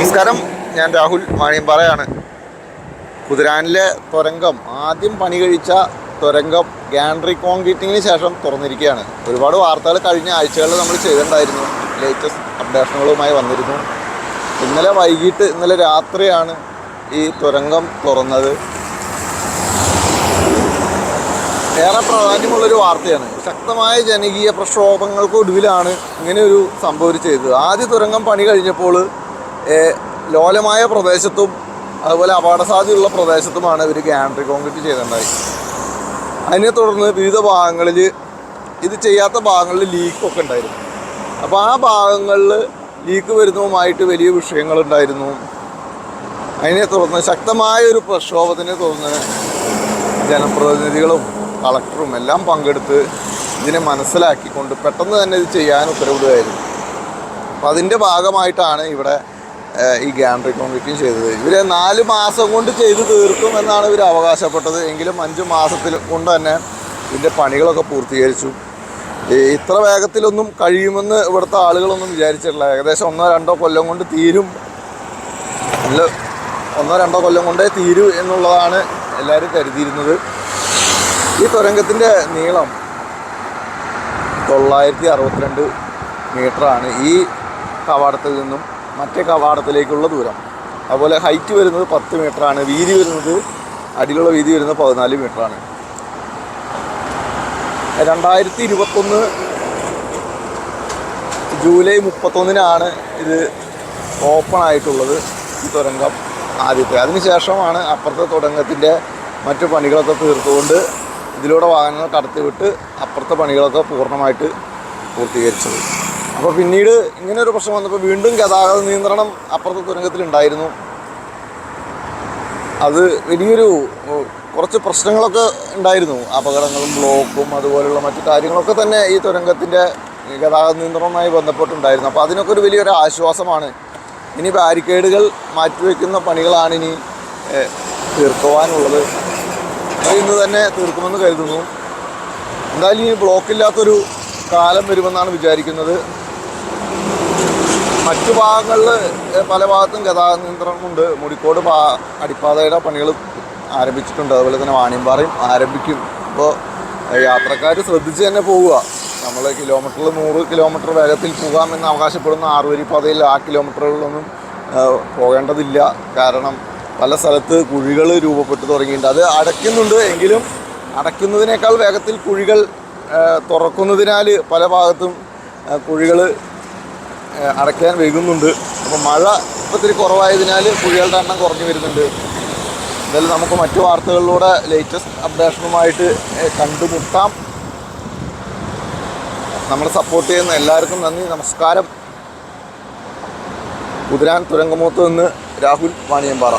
നമസ്കാരം. ഞാൻ രാഹുൽ മാണിയമ്പാറയാണ്. കുതിരാനിലെ തുരങ്കം ആദ്യം പണി കഴിച്ച തുരങ്കം ഗാൻഡ്രി കോൺക്രീറ്റിങ്ങിന് ശേഷം തുറന്നിരിക്കുകയാണ്. ഒരുപാട് വാർത്തകൾ കഴിഞ്ഞ ആഴ്ചകളിൽ നമ്മൾ ചെയ്തിട്ടുണ്ടായിരുന്നു. ലേറ്റസ്റ്റ് അപ്ഡേഷനുകളുമായി വന്നിരുന്നു. ഇന്നലെ വൈകിട്ട് ഇന്നലെ രാത്രിയാണ് ഈ തുരങ്കം തുറന്നത്. ഏറെ പ്രാധാന്യമുള്ളൊരു വാർത്തയാണ്. ശക്തമായ ജനകീയ പ്രക്ഷോഭങ്ങൾക്ക് ഒടുവിലാണ് ഇങ്ങനെ ഒരു സംഭവം ചെയ്തത്. ആദ്യ തുരങ്കം പണി കഴിഞ്ഞപ്പോൾ ലോലമായ പ്രദേശത്തും അതുപോലെ അപകട സാധ്യതയുള്ള പ്രദേശത്തുമാണ് ഇവർ ഗാൻഡ്രി കോൺക്രീറ്റ് ചെയ്തിട്ടുണ്ടായി. അതിനെ തുടർന്ന് വിവിധ ഭാഗങ്ങളിൽ ഇത് ചെയ്യാത്ത ഭാഗങ്ങളിൽ ലീക്കൊക്കെ ഉണ്ടായിരുന്നു. അപ്പോൾ ആ ഭാഗങ്ങളിൽ ലീക്ക് വരുന്നതുമായിട്ട് വലിയ വിഷയങ്ങളുണ്ടായിരുന്നു. അതിനെ തുടർന്ന് ശക്തമായ ഒരു പ്രക്ഷോഭത്തിനെ തുടർന്ന് ജനപ്രതിനിധികളും കളക്ടറും എല്ലാം പങ്കെടുത്ത് ഇതിനെ മനസ്സിലാക്കിക്കൊണ്ട് പെട്ടെന്ന് തന്നെ ഇത് ചെയ്യാൻ ഉത്തരവിടുകയായിരുന്നു. അപ്പം അതിന്റെ ഭാഗമായിട്ടാണ് ഇവിടെ ഈ ഗാൻഡ്രി കോൺക്രീറ്റും ചെയ്തത്. ഇവർ നാല് മാസം കൊണ്ട് ചെയ്ത് തീർക്കും എന്നാണ് ഇവർ അവകാശപ്പെട്ടത്. എങ്കിലും അഞ്ച് മാസത്തിൽ കൊണ്ട് തന്നെ ഇതിന്റെ പണികളൊക്കെ പൂർത്തീകരിച്ചു. ഇത്ര വേഗത്തിലൊന്നും കഴിയുമെന്ന് ഇവിടുത്തെ ആളുകളൊന്നും വിചാരിച്ചിട്ടില്ല. ഏകദേശം ഒന്നോ രണ്ടോ കൊല്ലം കൊണ്ട് തീരും. അല്ല ഒന്നോ രണ്ടോ കൊല്ലം കൊണ്ടേ തീരൂ എന്നുള്ളതാണ് എല്ലാവരും കരുതിയിരുന്നത്. ഈ തുരങ്കത്തിന്റെ നീളം തൊള്ളായിരത്തി അറുപത്തിരണ്ട് മീറ്ററാണ് ഈ കവാടത്തിൽ നിന്നും. മറ്റേ കവാടത്തിലേക്കുള്ള ദൂരം. അതുപോലെ ഹൈറ്റ് വരുന്നത് പത്ത് മീറ്ററാണ് വീതി വരുന്നത് അടിയിലുള്ള വീതി വരുന്നത് പതിനാല് മീറ്ററാണ് രണ്ടായിരത്തി ഇരുപത്തൊന്ന് ജൂലൈ മുപ്പത്തൊന്നിനാണ് ഇത് ഓപ്പൺ ആയിട്ടുള്ളത് ഈ തുരങ്കം ആദ്യത്തെ. അതിനുശേഷമാണ് അപ്പുറത്തെ തുരങ്കത്തിന്റെ മറ്റു പണികളൊക്കെ തീർത്തുകൊണ്ട് ഇതിലൂടെ വാഹനങ്ങൾ കടത്തിവിട്ട് അപ്പുറത്തെ പണികളൊക്കെ പൂർണമായിട്ട് പൂർത്തീകരിച്ചത്. അപ്പോൾ പിന്നീട് ഇങ്ങനെ ഒരു പ്രശ്നം വന്നപ്പോൾ വീണ്ടും ഗതാഗത നിയന്ത്രണം അപ്പുറത്തെ തുരങ്കത്തിലുണ്ടായിരുന്നു അത് വലിയൊരു കുറച്ച് പ്രശ്നങ്ങളൊക്കെ ഉണ്ടായിരുന്നു. അപകടങ്ങളും ബ്ലോക്കും അതുപോലുള്ള മറ്റു കാര്യങ്ങളൊക്കെ തന്നെ ഈ തുരങ്കത്തിന്റെ ഗതാഗത നിയന്ത്രണവുമായി ബന്ധപ്പെട്ടുണ്ടായിരുന്നു. അപ്പോൾ അതിനൊക്കെ ഒരു വലിയൊരു ആശ്വാസമാണ്. ഇനി ബാരിക്കേഡുകൾ മാറ്റിവെക്കുന്ന പണികളാണ് ഇനി തീർക്കുവാനുള്ളത്. അത് ഇന്ന് തന്നെ തീർക്കുമെന്ന് കരുതുന്നു. എന്തായാലും ഈ ബ്ലോക്കില്ലാത്തൊരു കാലം വരുമെന്നാണ് വിചാരിക്കുന്നത്. മറ്റു ഭാഗങ്ങളിൽ പല ഭാഗത്തും ഗതാഗത നിയന്ത്രണം നിയന്ത്രണമുണ്ട് മുടിക്കോട് പാ അടിപ്പാതയുടെ പണികൾ ആരംഭിച്ചിട്ടുണ്ട്. അതുപോലെ തന്നെ വാണിയമ്പാറയും ആരംഭിക്കും. അപ്പോൾ യാത്രക്കാർ ശ്രദ്ധിച്ച് തന്നെ പോവുക. നമ്മൾ കിലോമീറ്ററിൽ നൂറ് കിലോമീറ്റർ വേഗത്തിൽ പോകാമെന്ന് അവകാശപ്പെടുന്ന ആറുവരി പാതയിൽ ആ കിലോമീറ്ററുകളിലൊന്നും പോകേണ്ടതില്ല. കാരണം പല സ്ഥലത്ത് കുഴികൾ രൂപപ്പെട്ടു തുടങ്ങിയിട്ടുണ്ട്. അത് അടയ്ക്കുന്നുണ്ട് എങ്കിലും അടയ്ക്കുന്നതിനേക്കാൾ വേഗത്തിൽ കുഴികൾ തുറക്കുന്നതിനാൽ പല ഭാഗത്തും കുഴികൾ അടയ്ക്കാൻ വൈകുന്നുണ്ട്. അപ്പോൾ മഴ ഇപ്പോൾ ഇത്തിരി കുറവായതിനാൽ കുഴികളുടെ എണ്ണം കുറഞ്ഞു വരുന്നുണ്ട്. എന്തായാലും നമുക്ക് മറ്റു വാർത്തകളിലൂടെ ലേറ്റസ്റ്റ് അപ്ഡേഷനുമായിട്ട് കണ്ടുമുട്ടാം. നമ്മളെ സപ്പോർട്ട് ചെയ്യുന്ന എല്ലാവർക്കും നന്ദി നമസ്കാരം. കുതിരാൻ തുരങ്കമൂത്ത് നിന്ന് രാഹുൽ വാണിയമ്പാറ.